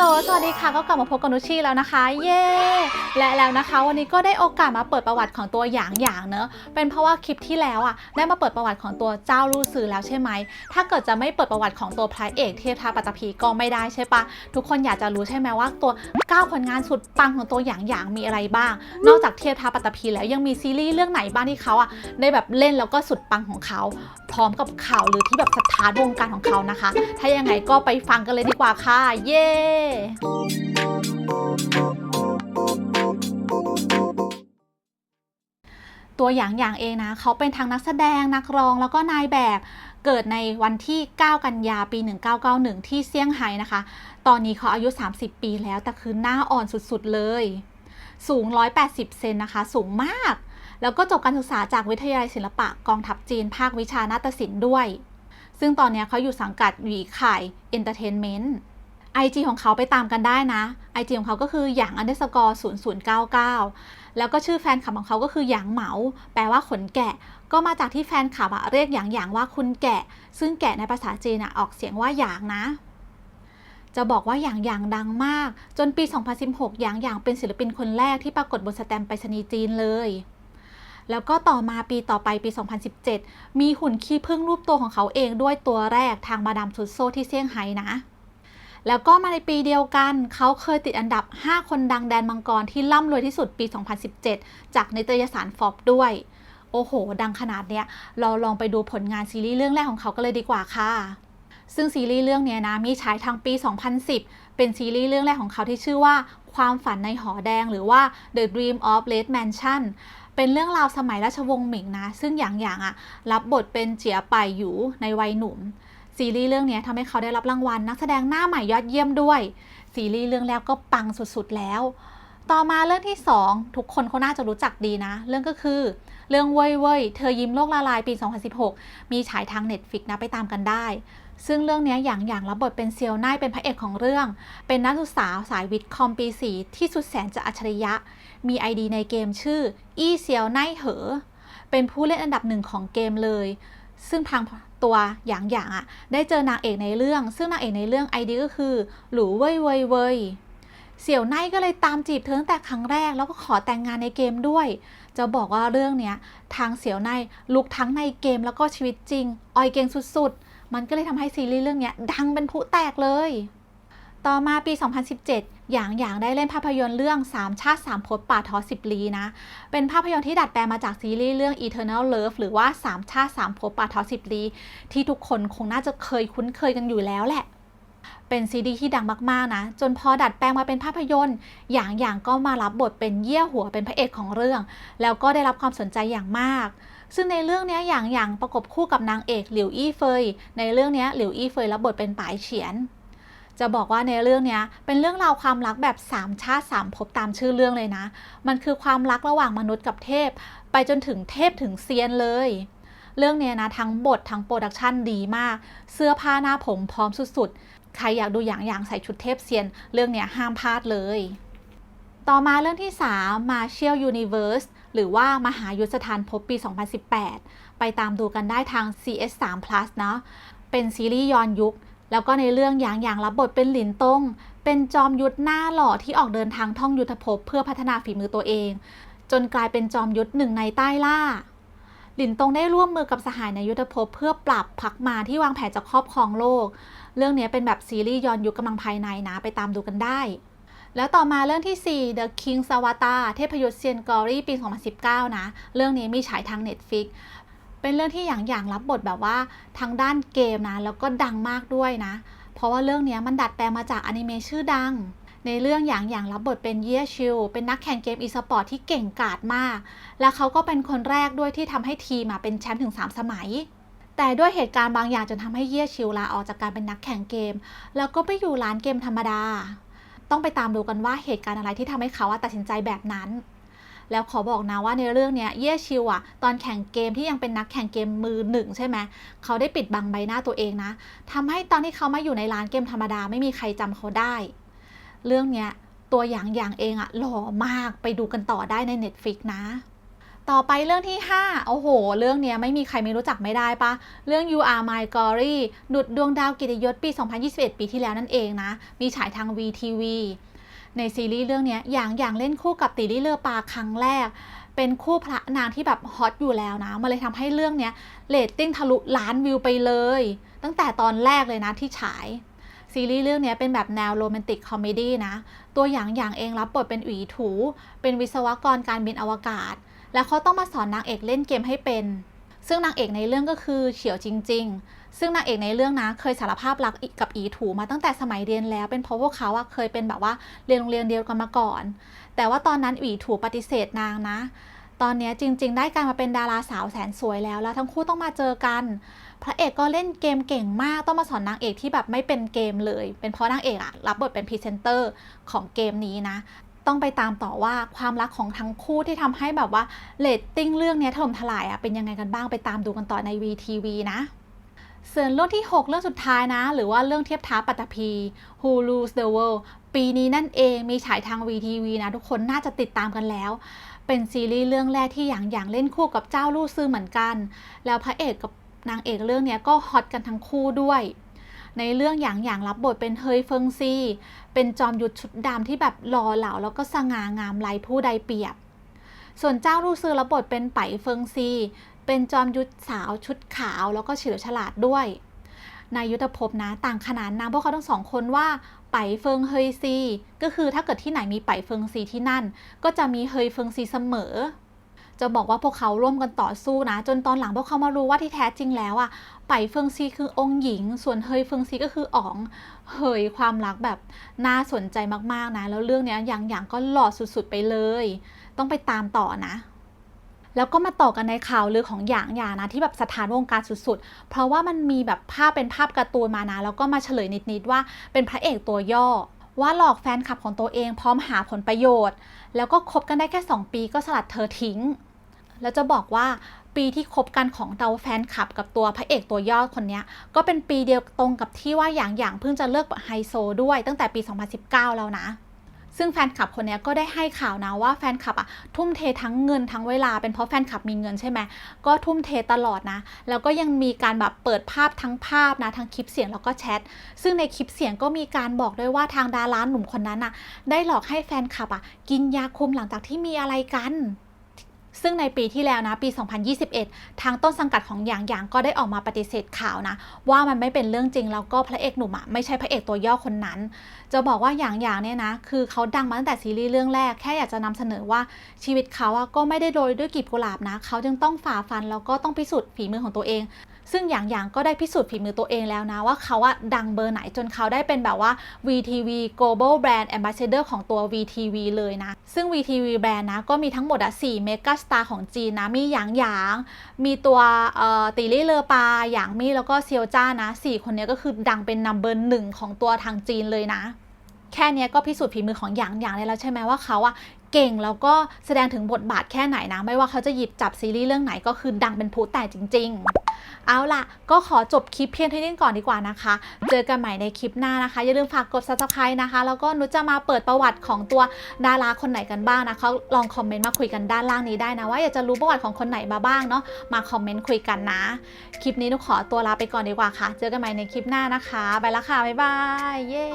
ล สวัสดีค่ะ ก็กลับมาพบกับนุชชีแล้วนะคะ เย้ และแล้วนะคะ วันนี้ก็ได้โอกาสมาเปิดประวัติของตัวหยางหยางเนอะเป็นเพราะว่าคลิปที่แล้วอะ ได้มาเปิดประวัติของตัวเจ้าลู่ซือแล้วใช่ไหม ถ้าเกิดจะไม่เปิดประวัติของตัวพระเอกเทพทัพปัตภีก็ไม่ได้ใช่ปะ ทุกคนอยากจะรู้ใช่ไหมว่าตัว9ผลงานสุดปังของตัวหยางหยางมีอะไรบ้าง นอกจากเทพทัพปัตตภีแล้วยังมีซีรีส์เรื่องไหนบ้างที่เขาอะได้แบบเล่นแล้วก็สุดปังของเขา พร้อมกับข่าวหรือที่แบบสถานวงการของเขานะคะ ถ้ายังไงก็ไปฟังกันเลยดีกว่าค่ะ เย้ตัวอย่างอย่างเองนะ เขาเป็นทั้งนักแสดงนักร้องแล้วก็นายแบบเกิดในวันที่ 9 กันยาปี 1991 ที่เซี่ยงไฮ้นะคะ ตอนนี้เขาอายุ 30 ปีแล้ว แต่คือหน้าอ่อนสุดๆเลย สูง 180 เซนนะคะ สูงมาก แล้วก็จบการศึกษาจากวิทยาลัยศิลปะกองทัพจีน ภาควิชานาฏศิลป์ด้วย ซึ่งตอนนี้เขาอยู่สังกัดหวีข่ายเอนเตอร์เทนเมนต์ IG ของเขาไปตามกันได้นะ IG ของเขาก็คือหยาง underscore 0099 แล้วก็ชื่อแฟนคลับของเขาก็คือหยางเหมา แปลว่าขนแกะ ก็มาจากที่แฟนคลับอะเรียกหยางหยางว่าคุณแกะ ซึ่งแกะในภาษาจีนอะออกเสียงว่าหยางนะ จะบอกว่าหยางหยางดังมาก จนปี 2016หยางหยางเป็นศิลปินคนแรกที่ปรากฏบนสแตมป์ไปรษณีย์จีนเลยแล้วก็ต่อมาปีต่อไปปี 2017 มีหุ่นขี้ผึ้งรูปตัวของเขาเองด้วยตัวแรกทางมาดามทุสโซที่เซี่ยงไฮ้นะ แล้วก็มาในปีเดียวกัน เขาเคยติดอันดับ 5 คนดังแดนมังกรที่ร่ำรวยที่สุดปี 2017 จากนิตยสารฟอบด้วย โอ้โห ดังขนาดเนี้ย เราลองไปดูผลงานซีรีส์เรื่องแรกของเขากันเลยดีกว่าค่ะ ซึ่งซีรีส์เรื่องเนี้ยนะมีฉายทางปี 2010 เป็นซีรีส์เรื่องแรกของเขาที่ชื่อว่า ความฝันในหอแดง หรือว่า The Dream of Red Mansion เป็นเรื่องราวสมัยราชวงศ์หมิงนะ ซึ่งหยางหยางอะรับบทเป็นเจียป่ายหยูในวัยหนุ่ม ซีรีส์เรื่องนี้ทำให้เขาได้รับรางวัลนักแสดงหน้าใหม่ยอดเยี่ยมด้วย ซีรีส์เรื่องแรกก็ปังสุดๆแล้ว ต่อมาเรื่องที่ 2 ทุกคนเขาน่าจะรู้จักดีนะ เรื่องก็คือ เรื่องเว่ยเว่ยเธอยิ้มโลกละลายปี 2016 มีฉายทาง Netflix นะไปตามกันได้ ซึ่งเรื่องนี้อย่างอย่างรับบทเป็นเซียวไนเป็นพระเอกของเรื่อง เป็นนักศึกษาสายวิทย์คอมปีสีที่สุดแสนจะอัจฉริยะ มี ID ในเกมชื่อ อี้เซียวไนเหอ เป็นผู้เล่นอันดับหนึ่งของเกมเลย ซึ่งทาง ตัวอยางหยางอะได้เจอนางเอกในเรื่อง ซึ่งนางเอกในเรื่อง ID ก็คือ หลูเว่ยเว่ยเว่ยเสี่ยวไนก็เลยตามจีบเธอตั้งแต่ครั้งแรก แล้วก็ขอแต่งงานในเกมด้วย จะบอกว่าเรื่องเนี้ยทางเสี่ยวไนลุกทั้งในเกมแล้วก็ชีวิตจริงออยเก่งสุดๆ มันก็เลยทำให้ซีรีส์เรื่องเนี้ยดังเป็นผู้แตกเลย ต่อมาปี 2017 หยางหยางได้เล่นภาพยนตร์เรื่อง3ชาติ3ภพป่าท้อสิบลีนะ เป็นภาพยนตร์ที่ดัดแปลงมาจากซีรีส์เรื่อง Eternal Love หรือว่า3ชาติ3ภพป่าท้อสิบลี ที่ทุกคนคงน่าจะเคยคุ้นเคยกันอยู่แล้วแหละเป็นซีรีส์ที่ดังมาก ๆ นะ จนพอดัดแปลงมาเป็นภาพยนตร์หยางหยางก็มารับบทเป็นเยี่ยหัวเป็นพระเอกของเรื่อง แล้วก็ได้รับความสนใจอย่างมาก ซึ่งในเรื่องนี้หยางหยางประกบคู่กับนางเอกหลิวอี้เฟย ในเรื่องนี้หลิวอี้เฟยรับบทเป็นป๋ายเฉียน จะบอกว่าในเรื่องนี้เป็นเรื่องราวความรักแบบ 3 ชาติ 3ภพตามชื่อเรื่องเลยนะ มันคือความรักระหว่างมนุษย์กับเทพ ไปจนถึงเทพถึงเซียนเลย เรื่องนี้นะทั้งบททั้งโปรดักชันดีมาก เสื้อผ้าหน้าผมพร้อมสุดๆ ใครอยากดูอย่างอย่างใส่ชุดเทพเซียน เรื่องนี้ห้ามพลาดเลย ต่อมาเรื่องที่ 3 Martial Universe หรือว่ามหายุทธสถานภพปี 2018 ไปตามดูกันได้ทาง CS3 Plus เนาะเป็นซีรีส์ย้อนยุค แล้วก็ในเรื่องยางยางรับบทเป็นหลินตง เป็นจอมยุทธหน้าหล่อที่ออกเดินทางท่องยุทธภพเพื่อพัฒนาฝีมือตัวเอง จนกลายเป็นจอมยุทธหนึ่งในใต้ล่า หลินตงได้ร่วมมือกับสหายในยุทธภพเพื่อปรับพักมาที่วางแผนจะครอบครองโลก เรื่องนี้เป็นแบบซีรีส์ย้อนยุคกำลังภายในนะไปตามดูกันได้ แล้วต่อมาเรื่องที่ 4 The King's Avatar เทพยศเซียนกอรี่ปี 2019 นะ เรื่องนี้มีฉายทาง Netflix เป็นเรื่องที่อย่างอย่างรับบทแบบว่าทางด้านเกมนะ แล้วก็ดังมากด้วยนะ เพราะว่าเรื่องนี้มันดัดแปลงมาจากอนิเมะชื่อดัง ในเรื่องอย่างอย่างรับบทเป็นเยียชิวเป็นนักแข่งเกมอีสปอร์ตที่เก่งกาจมาก และเขาก็เป็นคนแรกด้วยที่ทำให้ทีมอะเป็นแชมป์ถึง 3 สมัย แต่ด้วยเหตุการณ์บางอย่างจนทำให้เยียชิวลาออกจากการเป็นนักแข่งเกม แล้วก็ไปอยู่ร้านเกมธรรมดา ต้องไปตามดูกันว่าเหตุการณ์อะไรที่ทำให้เขาอะตัดสินใจแบบนั้น แล้วขอบอกนะว่าในเรื่องเนี้ยเย่ชิวอะตอนแข่งเกมที่ยังเป็นนักแข่งเกมมือหนึ่งใช่ไหมเขาได้ปิดบังใบหน้าตัวเองนะทำให้ตอนที่เขามาอยู่ในร้านเกมธรรมดาไม่มีใครจำเขาได้ เรื่องเนี้ยตัวอย่างอย่างเองอะหล่อมากไปดูกันต่อได้ใน Netflix นะ ต่อไปเรื่องที่ 5 โอ้โห เรื่องเนี้ยไม่มีใครไม่รู้จักไม่ได้ปะ เรื่อง You Are My Glory ดุดดวงดาวกิตยศปี 2021 ปีที่แล้วนั่นเองนะ มีฉายทาง VTV ในซีรีส์เรื่องนี้อย่างอย่างเล่นคู่กับติลี่เลอปาครั้งแรก เป็นคู่พระนางที่แบบฮอตอยู่แล้วนะมันเลยทำให้เรื่องนี้เรตติ้งทะลุล้านวิวไปเลย ตั้งแต่ตอนแรกเลยนะที่ฉายซีรีส์เรื่องนี้เป็นแบบแนวโรแมนติกคอมเมดี้นะ ตัวอย่างอย่างเองรับบทเป็นอุ๋ยถู เป็นวิศวกรการบินอวกาศ แล้วเขาต้องมาสอนนางเอกเล่นเกมให้เป็น ซึ่งนางเอกในเรื่องก็คือเฉียวจริง ๆ ซึ่งนางเอกในเรื่องนะเคยสารภาพรักกับอีถูมาตั้งแต่สมัยเรียนแล้ว เป็นเพราะพวกเขาอะเคยเป็นแบบว่าเรียนโรงเรียนเดียวกันมาก่อน แต่ว่าตอนนั้นอีถูปฏิเสธนางนะ ตอนนี้จริง ๆ ได้การมาเป็นดาราสาวแสนสวยแล้ว แล้วทั้งคู่ต้องมาเจอกัน พระเอกก็เล่นเกมเก่งมากต้องมาสอนนางเอกที่แบบไม่เป็นเกมเลย เป็นเพราะนางเอกอะรับบทเป็นพรีเซนเตอร์ของเกมนี้นะต้องไปตามต่อว่าความรักของทั้งคู่ที่ทำให้แบบว่าเรตติ้งเรื่องนี้ถล่มทลายอะเป็นยังไงกันบ้างไปตามดูกันต่อใน VTV นะ ส่วนเรื่องที่ 6 เรื่องสุดท้ายนะ หรือว่าเรื่องเทียบท้าปัตตภี Who Rules the World ปีนี้นั่นเองมีฉายทาง VTV นะ ทุกคนน่าจะติดตามกันแล้ว เป็นซีรีส์เรื่องแรกที่อย่างอย่างเล่นคู่กับเจ้าลู่ซื่อเหมือนกัน แล้วพระเอกกับนางเอกเรื่องนี้ก็ฮอตกันทั้งคู่ด้วย ในเรื่องอย่างอย่างรับบทเป็นเฮยเฟิงซี เป็นจอมยุทธชุดดำที่แบบหล่อเหลาแล้วก็สง่างามไร้ผู้ใดเปรียบ ส่วนเจ้าลู่ซื่อรับบทเป็นไปเฟิงซี เป็นจอมยุทธสาวชุดขาว แล้วก็เฉลียวฉลาดด้วยในยุทธภพนะต่างขนานนามพวกเขาทั้งสองคนว่าไปเฟิงเฮยซี ก็คือถ้าเกิดที่ไหนมีไปเฟิงซีที่นั่น ก็จะมีเฮยเฟิงซีเสมอ จะบอกว่าพวกเขาร่วมกันต่อสู้นะ จนตอนหลังพวกเขามารู้ว่าที่แท้จริงแล้วอะไปเฟิงซีคือองค์หญิง ส่วนเฮยเฟิงซีก็คืออ๋องเฮยความรักแบบน่าสนใจมากๆนะ แล้วเรื่องเนี้ยอย่างอย่างก็หล่อสุดๆไปเลย ต้องไปตามต่อนะ แล้วก็มาต่อกันในข่าวลือของหยางหยานะที่แบบสถานวงการสุดๆ เพราะว่ามันมีแบบภาพเป็นภาพการ์ตูนมานะแล้วก็มาเฉลยนิดๆว่าเป็นพระเอกตัวย่อ ว่าหลอกแฟนคลับของตัวเองพร้อมหาผลประโยชน์ แล้วก็คบกันได้แค่ 2 ปีก็สลัดเธอทิ้ง แล้วจะบอกว่าปีที่คบกันของเราแฟนคลับกับตัวพระเอกตัวย่อคนนี้ก็เป็นปีเดียวตรงกับที่ว่าหยางหยางเพิ่งจะเลิกไฮโซด้วยตั้งแต่ปี 2019 แล้วนะ ซึ่งแฟนคลับคนนี้ก็ได้ให้ข่าวนะว่าแฟนคลับอะทุ่มเททั้งเงินทั้งเวลา เป็นเพราะแฟนคลับมีเงินใช่ไหมก็ทุ่มเทตลอดนะ แล้วก็ยังมีการแบบเปิดภาพทั้งภาพนะทั้งคลิปเสียงแล้วก็แชทซึ่งในคลิปเสียงก็มีการบอกด้วยว่าทางดาราหนุ่มคนนั้นอะได้หลอกให้แฟนคลับอะกินยาคุมหลังจากที่มีอะไรกัน ซึ่งในปีที่แล้วนะปี 2021 ทางต้นสังกัดของหยางหยางก็ได้ออกมาปฏิเสธข่าวนะ ว่ามันไม่เป็นเรื่องจริงแล้วก็พระเอกหนุ่มอะไม่ใช่พระเอกตัวย่อคนนั้น จะบอกว่าหยางหยางเนี่ยนะ คือเขาดังมาตั้งแต่ซีรีส์เรื่องแรกแค่อยากจะนำเสนอว่าชีวิตเขาอะก็ไม่ได้โรยด้วยกลีบกุหลาบนะ เขาจึงต้องฝ่าฟันแล้วก็ต้องพิสูจน์ฝีมือของตัวเอง ซึ่งหยางหยางก็ได้พิสูจน์ฝีมือตัวเองแล้วนะว่าเขาอะดังเบอร์ไหนจนเขาได้เป็นแบบว่า VTV Global Brand Ambassador ของตัว VTV เลยนะ ซึ่ง VTV Brand นะก็มีทั้งหมดอะ4เมก a สตาร์ของจีนนะ มีหยางหยาง มีตัวตีลี่เลอปาหยางมี่แล้วก็เซียวจ้านะ4คนนี้ก็คือดังเป็นนัมเบอร์หนึ่งของตัวทางจีนเลยนะ แค่นี้ก็พิสูจน์ฝีมือของหยางหยางได้แล้วใช่ไหมว่าเขาอะเก่งแล้วก็แสดงถึงบทบาทแค่ไหนนะ ไม่ว่าเขาจะหยิบจับซีรีส์เรื่องไหนก็คือดังเป็นผู้แต่จริง ๆ เอาล่ะ ก็ขอจบคลิปเพียงเท่านี้ก่อนดีกว่านะคะ เจอกันใหม่ในคลิปหน้านะคะ อย่าลืมฝากกด subscribe นะคะ แล้วก็นุชจะมาเปิดประวัติของตัวดาราคนไหนกันบ้างนะคะ ลองคอมเมนต์มาคุยกันด้านล่างนี้ได้นะว่าอยากจะรู้ประวัติของคนไหนมาบ้างเนาะ มาคอมเมนต์คุยกันนะ คลิปนี้นุชขอตัวลาไปก่อนดีกว่าค่ะ เจอกันใหม่ในคลิปหน้านะคะ ไปละค่ะ บ๊ายบาย เย้